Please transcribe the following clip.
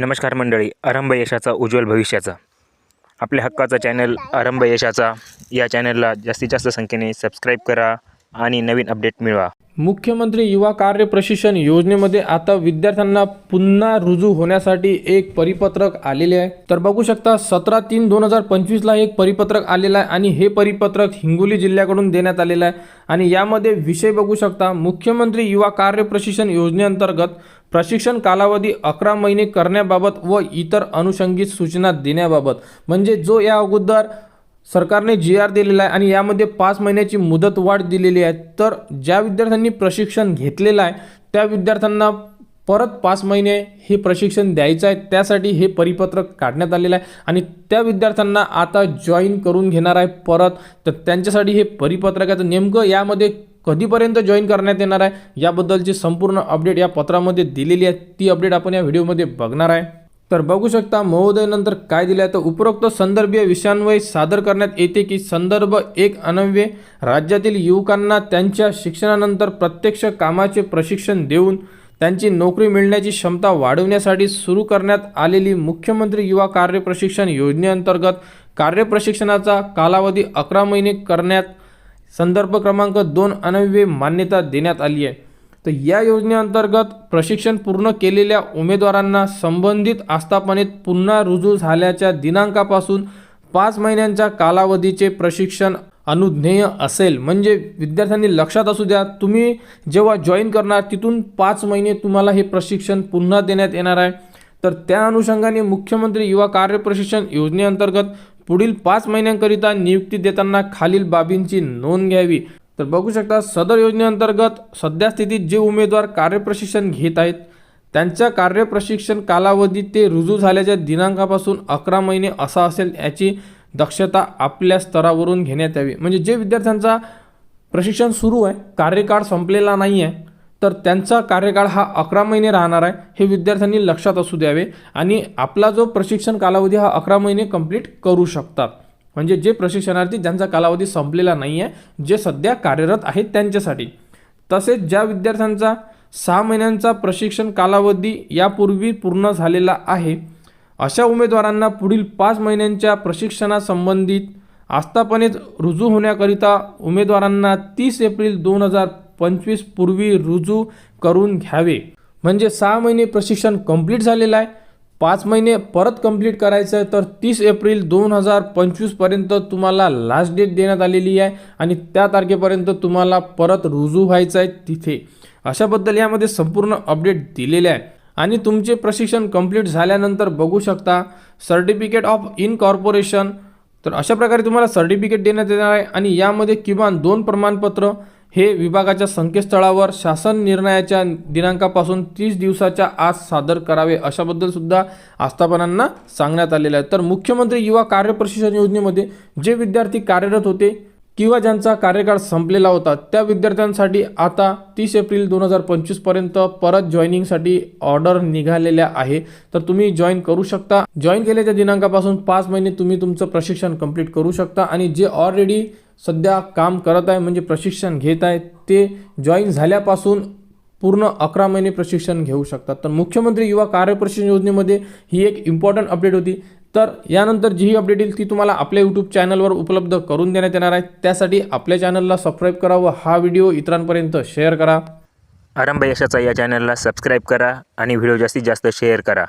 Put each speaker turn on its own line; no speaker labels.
नमस्कार मंडळी आरंभ यशाचा उज्ज्वल भविष्याचा. आपल्या हक्काचा चॅनल आरंभ यशाचा. या चॅनलला जास्तीत जास्त संख्येने सबस्क्राईब करा आणि नवीन अपडेट मिळवा.
मुख्यमंत्री युवा कार्य प्रशिक्षण योजनेमध्ये आता विद्यार्थ्यांना पुन्हा रुजू होण्यासाठी एक परिपत्रक आलेले आहे. तर बघू शकता सतरा तीन दोन हजार पंचवीसला एक परिपत्रक आलेलं आहे आणि हे परिपत्रक हिंगोली जिल्ह्याकडून देण्यात आलेलं आहे. आणि यामध्ये विषय बघू शकता मुख्यमंत्री युवा कार्य प्रशिक्षण योजनेअंतर्गत प्रशिक्षण कालावधी अकरा महिने करण्याबाबत व इतर अनुषंगिक सूचना देण्याबाबत. म्हणजे जो या अगोदर सरकारने जी आर दिलेला आहे आणि यामध्ये पाच महिन्याची मुदत वाढ दिलेली आहे. तर ज्या विद्यार्थ्यांनी प्रशिक्षण घेतलेलं आहे त्या विद्यार्थ्यांना परत पाच महिने हे प्रशिक्षण द्यायचं आहे. त्यासाठी हे परिपत्रक काढण्यात आलेलं आहे आणि त्या विद्यार्थ्यांना आता जॉईन करून घेणार आहे परत. तर त्यांच्यासाठी हे परिपत्रक आहे. तर नेमकं यामध्ये कधीपर्यंत जॉईन करण्यात येणार आहे याबद्दलची संपूर्ण अपडेट या पत्रामध्ये दिलेली आहे. ती अपडेट आपण या व्हिडिओमध्ये बघणार आहे. तर बघू शकता महोदयनंतर काय दिलं आहे तर उपरोक्त संदर्भीय विषयांवर सादर करण्यात येते की संदर्भ एक अनव्य. राज्यातील युवकांना त्यांच्या शिक्षणानंतर प्रत्यक्ष कामाचे प्रशिक्षण देऊन त्यांची नोकरी मिळण्याची क्षमता वाढवण्यासाठी सुरू करण्यात आलेली मुख्यमंत्री युवा कार्य प्रशिक्षण योजनेअंतर्गत कार्य प्रशिक्षणाचा कालावधी अकरा महिने करण्यात संदर्भ क्रमांक दोन अनव्य मान्यता देण्यात आली आहे. तर या योजनेअंतर्गत प्रशिक्षण पूर्ण केलेल्या उमेदवारांना संबंधित आस्थापनेत पुन्हा रुजू झाल्याच्या दिनांकापासून पाच महिन्यांच्या कालावधीचे प्रशिक्षण अनुज्ञेय असेल. म्हणजे विद्यार्थ्यांनी लक्षात असू द्या तुम्ही जेव्हा जॉईन करणार तिथून पाच महिने तुम्हाला हे प्रशिक्षण पुन्हा देण्यात येणार आहे. तर त्या अनुषंगाने मुख्यमंत्री युवा कार्य प्रशिक्षण योजनेअंतर्गत पुढील पाच महिन्यांकरिता नियुक्ती देताना खालील बाबींची नोंद घ्यावी. तर बघू शकता सदर योजनेअंतर्गत सध्या स्थितीत जे उमेदवार कार्यप्रशिक्षण घेत आहेत त्यांच्या कार्यप्रशिक्षण कालावधी ते रुजू झाल्याच्या दिनांकापासून अकरा महिने असा असेल याची दक्षता आपल्या स्तरावरून घेण्यात यावी. म्हणजे जे विद्यार्थ्यांचा प्रशिक्षण सुरू आहे कार्यकाळ संपलेला नाही आहे तर त्यांचा कार्यकाळ हा अकरा महिने राहणार आहे हे विद्यार्थ्यांनी लक्षात असू द्यावे आणि आपला जो प्रशिक्षण कालावधी हा अकरा महिने कंप्लीट करू शकतात. म्हणजे जे प्रशिक्षणार्थी ज्यांचा कालावधी संपलेला नाही आहे जे सध्या कार्यरत आहेत त्यांच्यासाठी. तसेच ज्या विद्यार्थ्यांचा सहा महिन्यांचा प्रशिक्षण कालावधी यापूर्वी पूर्ण झालेला आहे अशा उमेदवारांना पुढील पाच महिन्यांच्या प्रशिक्षणासंबंधित आस्थापनेत रुजू होण्याकरिता उमेदवारांना तीस एप्रिल दोन हजार पंचवीस पूर्वी रुजू करून घ्यावे. म्हणजे सहा महिने प्रशिक्षण कंप्लीट झालेलं आहे पाच महिने परत कंप्लीट करायचं आहे तर तीस एप्रिल दोन हजार पंचवीसपर्यंत तुम्हाला लास्ट डेट देण्यात आलेली आहे आणि त्या तारखेपर्यंत तुम्हाला परत रुजू व्हायचं आहे तिथे. अशाबद्दल यामध्ये संपूर्ण अपडेट दिलेले आहे. आणि तुमचे प्रशिक्षण कंप्लीट झाल्यानंतर बघू शकता सर्टिफिकेट ऑफ इनकॉर्पोरेशन तर अशा प्रकारे तुम्हाला सर्टिफिकेट देण्यात येणार आहे आणि यामध्ये किमान दोन प्रमाणपत्र हे विभागाच्या संकेतस्थळावर शासन निर्णयाच्या दिनांकापासून तीस दिवसाच्या आत सादर करावे अशाबद्दल सुद्धा आस्थापनांना सांगण्यात आलेलं आहे. तर मुख्यमंत्री युवा कार्यप्रशिक्षण योजनेमध्ये जे विद्यार्थी कार्यरत होते किंवा ज्यांचा कार्यकाळ संपलेला होता त्या विद्यार्थ्यांसाठी आता तीस एप्रिल दोन हजार पंचवीसपर्यंत परत जॉईनिंगसाठी ऑर्डर निघालेल्या आहे. तर तुम्ही जॉईन करू शकता. जॉईन केल्याच्या दिनांकापासून पाच महिने तुम्ही तुमचं प्रशिक्षण कंप्लीट करू शकता आणि जे ऑलरेडी सध्या काम करत आहे म्हणजे प्रशिक्षण घेत आहे ते जॉईन झाल्यापासून पूर्ण अकरा महिने प्रशिक्षण घेऊ शकतात तर मुख्यमंत्री युवा कार्यप्रशिक्षण योजनेमध्ये ही एक इम्पॉर्टंट अपडेट होती. तर यानंतर जी ही अपडेट येईल ती तुम्हाला आपल्या यूट्यूब चॅनलवर उपलब्ध करून देण्यात येणार आहे. त्यासाठी आपल्या चॅनलला सबस्क्राईब करा व हा व्हिडिओ इतरांपर्यंत शेअर करा.
आरंभ यशाचा या चॅनलला सबस्क्राईब करा आणि व्हिडिओ जास्तीत जास्त शेअर करा.